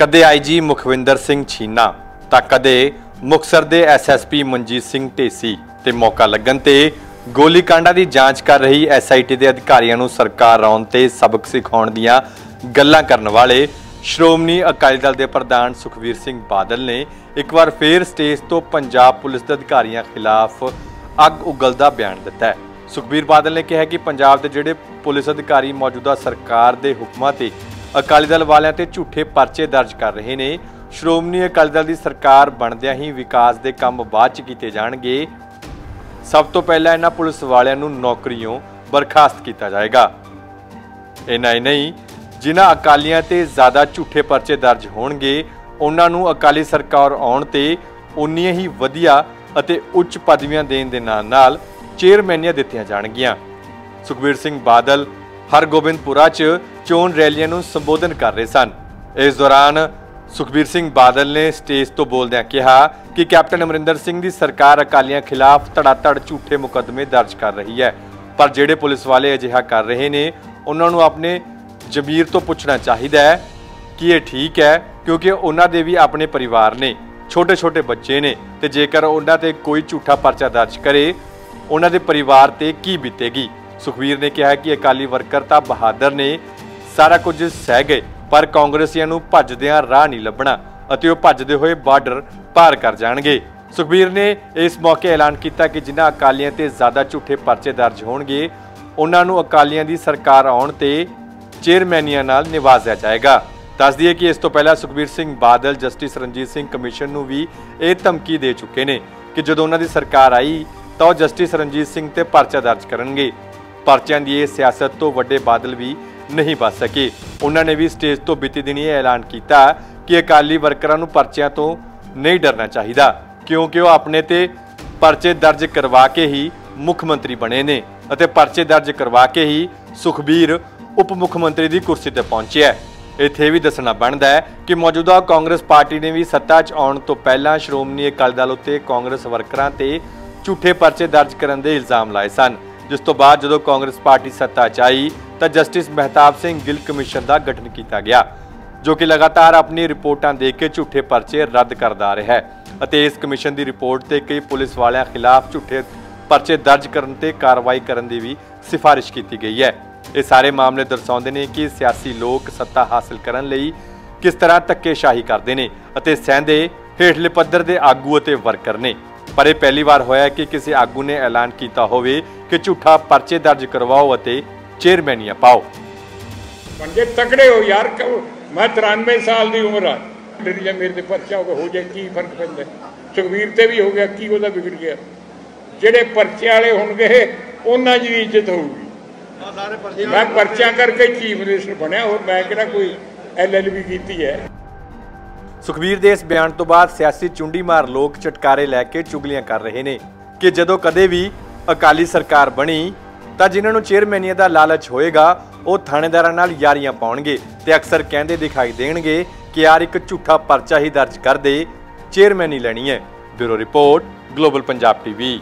ਕਦੇ ਆਈਜੀ ਮੁਖਵਿੰਦਰ ਸਿੰਘ ਛੀਨਾ, ਤਾਂ ਕਦੇ ਮੁਕਸਰ ਦੇ ਐਸਐਸਪੀ ਮਨਜੀਤ ਸਿੰਘ ਢੇਸੀ ਤੇ ਮੌਕਾ ਲੱਗਣ ਤੇ ਗੋਲੀकांडा ਦੀ ਜਾਂਚ ਕਰ ਰਹੀ ਐਸਆਈਟੀ ਦੇ ਅਧਿਕਾਰੀਆਂ ਨੂੰ ਸਰਕਾਰ ਆਉਣ ਤੇ ਸਬਕ ਸਿਖਾਉਣ ਦੀਆਂ ਗੱਲਾਂ ਕਰਨ ਵਾਲੇ ਸ਼੍ਰੋਮਣੀ ਅਕਾਲੀ ਦਲ ਦੇ ਪ੍ਰਧਾਨ ਸੁਖਵੀਰ ਸਿੰਘ ਬਾਦਲ ਨੇ ਇੱਕ ਵਾਰ ਫੇਰ ਸਟੇਜ ਤੋਂ ਪੰਜਾਬ ਪੁਲਿਸ ਦੇ ਅਧਿਕਾਰੀਆਂ ਖਿਲਾਫ ਅੱਗ ਉਗਲਦਾ ਬਿਆਨ ਦਿੱਤਾ ਹੈ। ਸੁਖਬੀਰ ਬਾਦਲ ਨੇ ਕਿਹਾ ਕਿ ਪੰਜਾਬ ਦੇ ਜਿਹੜੇ ਪੁਲਿਸ ਅਧਿਕਾਰੀ ਮੌਜੂਦਾ ਸਰਕਾਰ ਦੇ ਹੁਕਮਾਂ ਤੇ ਅਕਾਲੀ ਦਲ ਵਾਲਿਆਂ ਤੇ ਝੂਠੇ ਪਰਚੇ ਦਰਜ ਕਰ ਰਹੇ ਨੇ। ਸ਼੍ਰੋਮਣੀ ਅਕਾਲੀ ਦਲ ਦੀ ਸਰਕਾਰ ਬਣਦਿਆਂ ਹੀ ਵਿਕਾਸ ਦੇ ਕੰਮ ਬਾਅਦ ਚ ਕੀਤੇ ਜਾਣਗੇ। ਸਭ ਤੋਂ ਪਹਿਲਾਂ ਇਹਨਾਂ ਪੁਲਿਸ ਵਾਲਿਆਂ ਨੂੰ ਨੌਕਰੀਆਂ ਬਰਖਾਸਤ ਕੀਤਾ ਜਾਏਗਾ। ਇੰਨਾ ਹੀ ਨਹੀਂ, ਜਿਨ੍ਹਾਂ ਅਕਾਲੀਆਂ ਤੇ ਜ਼ਿਆਦਾ ਝੂਠੇ ਪਰਚੇ ਦਰਜ ਹੋਣਗੇ, ਉਹਨਾਂ ਨੂੰ ਅਕਾਲੀ ਸਰਕਾਰ ਆਉਣ ਤੇ ਉਨੀਆਂ ਹੀ ਵਧੀਆ ਅਤੇ ਉੱਚ ਪਦਵੀਆਂ ਦੇਣ ਦੇ ਨਾਲ ਨਾਲ ਚੇਅਰਮੈਨੀਆਂ ਦਿੱਤੀਆਂ ਜਾਣਗੀਆਂ। ਸੁਖਬੀਰ ਸਿੰਘ ਬਾਦਲ ਹਰਗੋਬਿੰਦਪੁਰਾ 'ਚ ਚੋਣ ਰੈਲੀਆਂ ਨੂੰ ਸੰਬੋਧਨ ਕਰ ਰਹੇ ਸਨ। ਇਸ ਦੌਰਾਨ ਸੁਖਬੀਰ ਸਿੰਘ ਬਾਦਲ ਨੇ ਸਟੇਜ ਤੋਂ ਬੋਲਦਿਆਂ ਕਿਹਾ ਕਿ ਕੈਪਟਨ ਅਮਰਿੰਦਰ ਸਿੰਘ ਦੀ ਸਰਕਾਰ ਅਕਾਲੀਆਂ ਖਿਲਾਫ ਧੜਾਧੜ ਝੂਠੇ ਮੁਕੱਦਮੇ ਦਰਜ ਕਰ ਰਹੀ ਹੈ। ਪਰ ਜਿਹੜੇ ਪੁਲਿਸ ਵਾਲੇ ਅਜਿਹਾ ਕਰ ਰਹੇ ਨੇ, ਉਹਨਾਂ ਨੂੰ ਆਪਣੇ ਜ਼ਮੀਰ ਤੋਂ ਪੁੱਛਣਾ ਚਾਹੀਦਾ ਹੈ ਕਿ ਇਹ ਠੀਕ ਹੈ, ਕਿਉਂਕਿ ਉਹਨਾਂ ਦੇ ਵੀ ਆਪਣੇ ਪਰਿਵਾਰ ਨੇ ਛੋਟੇ ਛੋਟੇ ਬੱਚੇ ਨੇ ਤੇ ਜੇਕਰ ਉਹਨਾਂ ਤੇ ਕੋਈ ਝੂਠਾ ਪਰਚਾ ਦਰਜ ਕਰੇ, ਉਹਨਾਂ ਦੇ ਪਰਿਵਾਰ ਤੇ ਕੀ ਬੀਤੇਗੀ? ਸੁਖਵੀਰ ਨੇ ਕਿਹਾ ਕਿ ਅਕਾਲੀ ਵਰਕਰ ਤਾਂ ਬਹਾਦਰ ਨੇ, ਸਾਰਾ ਕੁਝ ਸਹਿ ਗਏ, ਪਰ ਕਾਂਗਰਸੀਆਂ ਨੂੰ ਭੱਜਦਿਆਂ ਰਾਹ ਨਹੀਂ ਲੱਭਣਾ ਅਤੇ ਉਹ ਭੱਜਦੇ ਹੋਏ ਬਾਰਡਰ ਪਾਰ ਕਰ ਜਾਣਗੇ। ਸੁਖਬੀਰ ਨੇ ਇਸ ਮੌਕੇ ਐਲਾਨ ਕੀਤਾ ਕਿ ਜਿਨ੍ਹਾਂ ਅਕਾਲੀਆਂ ਤੇ ਜ਼ਿਆਦਾ ਝੂਠੇ ਪਰਚੇ ਦਰਜ ਹੋਣਗੇ, ਉਹਨਾਂ ਨੂੰ ਅਕਾਲੀਆਂ ਦੀ ਸਰਕਾਰ ਆਉਣ ਤੇ ਚੇਅਰਮੈਨੀਆਂ ਨਾਲ ਨਿਵਾਜ਼ਿਆ ਜਾਏਗਾ। ਦੱਸ ਦਈਏ ਕਿ ਇਸ ਤੋਂ ਪਹਿਲਾਂ ਸੁਖਬੀਰ ਸਿੰਘ ਬਾਦਲ, ਜਸਟਿਸ ਰਣਜੀਤ ਸਿੰਘ ਕਮਿਸ਼ਨ ਨੂੰ ਵੀ ਇਹ ਧਮਕੀ ਦੇ ਚੁੱਕੇ ਨੇ ਕਿ ਜਦੋਂ ਉਹਨਾਂ ਦੀ ਸਰਕਾਰ ਆਈ, ਤਾਂ ਉਹ ਜਸਟਿਸ ਰਣਜੀਤ ਸਿੰਘ ਤੇ ਪਰਚਾ ਦਰਜ ਕਰਨਗੇ। ਪਰਚਿਆਂ ਦੀ ਇਹ ਸਿਆਸਤ ਤੋਂ ਵੱਡੇ ਬਾਦਲ ਵੀ ਨਹੀਂ ਬਚ ਸਕੇ। ਉਹਨਾਂ ਨੇ ਵੀ ਸਟੇਜ ਤੋਂ ਬੀਤੀ ਦਿਨੀ ਇਹ ਐਲਾਨ ਕੀਤਾ ਕਿ ਅਕਾਲੀ ਵਰਕਰਾਂ ਨੂੰ ਪਰਚਿਆਂ ਤੋਂ ਨਹੀਂ ਡਰਨਾ ਚਾਹੀਦਾ, ਕਿਉਂਕਿ ਉਹ ਆਪਣੇ ਤੇ ਪਰਚੇ ਦਰਜ ਕਰਵਾ ਕੇ ਹੀ ਮੁੱਖ ਮੰਤਰੀ ਬਣੇ ਨੇ ਅਤੇ ਪਰਚੇ ਦਰਜ ਕਰਵਾ ਕੇ ਹੀ ਸੁਖਬੀਰ ਉਪ ਮੁੱਖ ਮੰਤਰੀ ਦੀ ਕੁਰਸੀ ਤੇ ਪਹੁੰਚਿਆ ਇੱਥੇ ਵੀ ਦੱਸਣਾ ਬਣਦਾ ਹੈ ਕਿ ਮੌਜੂਦਾ ਕਾਂਗਰਸ ਪਾਰਟੀ ਨੇ ਵੀ ਸੱਤਾ 'ਚ ਆਉਣ ਤੋਂ ਪਹਿਲਾਂ ਸ਼੍ਰੋਮਣੀ ਅਕਾਲੀ ਦਲ ਉੱਤੇ ਕਾਂਗਰਸ ਵਰਕਰਾਂ ਤੇ ਝੂਠੇ ਪਰਚੇ ਦਰਜ ਕਰਨ ਦੇ ਇਲਜ਼ਾਮ ਲਾਏ ਸਨ। ਜਿਸ ਤੋਂ ਬਾਅਦ ਜਦੋਂ ਕਾਂਗਰਸ ਪਾਰਟੀ ਸੱਤਾ 'ਚ ਆਈ, ਤਾਂ ਜਸਟਿਸ ਮਹਿਤਾਬ ਸਿੰਘ ਗਿੱਲ ਕਮਿਸ਼ਨ ਦਾ ਗਠਨ ਕੀਤਾ ਗਿਆ, ਜੋ ਕਿ ਲਗਾਤਾਰ ਆਪਣੀ ਰਿਪੋਰਟਾਂ ਦੇ ਕੇ ਝੂਠੇ ਪਰਚੇ ਰੱਦ ਕਰਦਾ ਰਿਹਾ ਹੈ ਅਤੇ ਇਸ ਕਮਿਸ਼ਨ ਦੀ ਰਿਪੋਰਟ ਤੇ ਕਈ ਪੁਲਿਸ ਵਾਲਿਆਂ ਖਿਲਾਫ ਝੂਠੇ ਪਰਚੇ ਦਰਜ ਕਰਨ ਤੇ ਕਾਰਵਾਈ ਕਰਨ ਦੀ ਵੀ ਸਿਫਾਰਿਸ਼ ਕੀਤੀ ਗਈ ਹੈ। ਇਹ ਸਾਰੇ ਮਾਮਲੇ ਦਰਸਾਉਂਦੇ ਨੇ ਕਿ ਸਿਆਸੀ ਲੋਕ ਸੱਤਾ ਹਾਸਲ ਕਰਨ ਲਈ ਕਿਸ ਤਰ੍ਹਾਂ ਧੱਕੇਸ਼ਾਹੀ ਕਰਦੇ ਨੇ ਅਤੇ ਸਹਿੰਦੇ ਹੇਠਲੇ ਪੱਧਰ ਦੇ ਆਗੂ ਅਤੇ ਵਰਕਰ ਨੇ। ਪਰ ਇਹ ਪਹਿਲੀ ਵਾਰ ਹੋਇਆ ਕਿ ਕਿਸੇ ਆਗੂ ਨੇ ਐਲਾਨ ਕੀਤਾ ਹੋਵੇ ਕਿ ਝੂਠਾ ਪਰਚੇ ਦਰਜ ਕਰਵਾਓ ਅਤੇ ਚੇਅਰਮੈਨੀਆਂ ਪਾਓ। ਪੰਜੇ ਤਕੜੇ ਹੋ ਯਾਰ ਮੈਂ 93 ਸਾਲ ਦੀ ਉਮਰ ਆ। ਡਰੀ ਜਾ ਮੇਰੇ ਤੇ ਪਰਚਾ ਹੋ ਹੋ ਜਾਏ ਕੀ ਫ਼ਰਕ ਪੈਂਦਾ? ਸੁਖਵੀਰ ਤੇ ਵੀ ਹੋ ਗਿਆ ਕੀ ਉਹਦਾ ਵਿਗੜ ਗਿਆ? ਜਿਹੜੇ ਪਰਚੇ ਵਾਲੇ ਹੋਣਗੇ ਉਹਨਾਂ ਦੀ ਵੀ ਇੱਜ਼ਤ ਹੋਊਗੀ। ਮੈਂ ਪਰਚਿਆਂ ਕਰਕੇ ਚੀਫ ਮਿਨਿਸਟਰ ਬਣਿਆ ਹੋਰ ਮੈਂ ਕਿਹੜਾ ਕੋਈ ਐਲਐਲਬੀ ਕੀਤੀ ਹੈ? ਸੁਖਬੀਰ ਦੇ ਇਸ ਬਿਆਨ ਤੋਂ ਬਾਅਦ ਸਿਆਸੀ ਚੁੰਡੀ ਮਾਰ ਲੋਕ ਚਟਕਾਰੇ ਲੈ ਕੇ ਚੁਗਲੀਆਂ ਕਰ ਰਹੇ ਨੇ ਕਿ ਜਦੋਂ ਕਦੇ ਵੀ ਅਕਾਲੀ ਸਰਕਾਰ ਬਣੀ, ਤਾਂ ਜਿਨ੍ਹਾਂ ਨੂੰ ਚੇਅਰਮੈਨੀਆਂ ਦਾ ਲਾਲਚ ਹੋਏਗਾ, ਉਹ ਥਾਣੇਦਾਰਾਂ ਨਾਲ ਯਾਰੀਆਂ ਪਾਉਣਗੇ ਤੇ ਅਕਸਰ ਕਹਿੰਦੇ ਦਿਖਾਈ ਦੇਣਗੇ ਕਿ ਯਾਰ ਇੱਕ ਝੂਠਾ ਪਰਚਾ ਹੀ ਦਰਜ ਕਰ ਦੇ, ਚੇਅਰਮੈਨੀ ਲੈਣੀ ਹੈ। Bureau report, Global Punjab TV.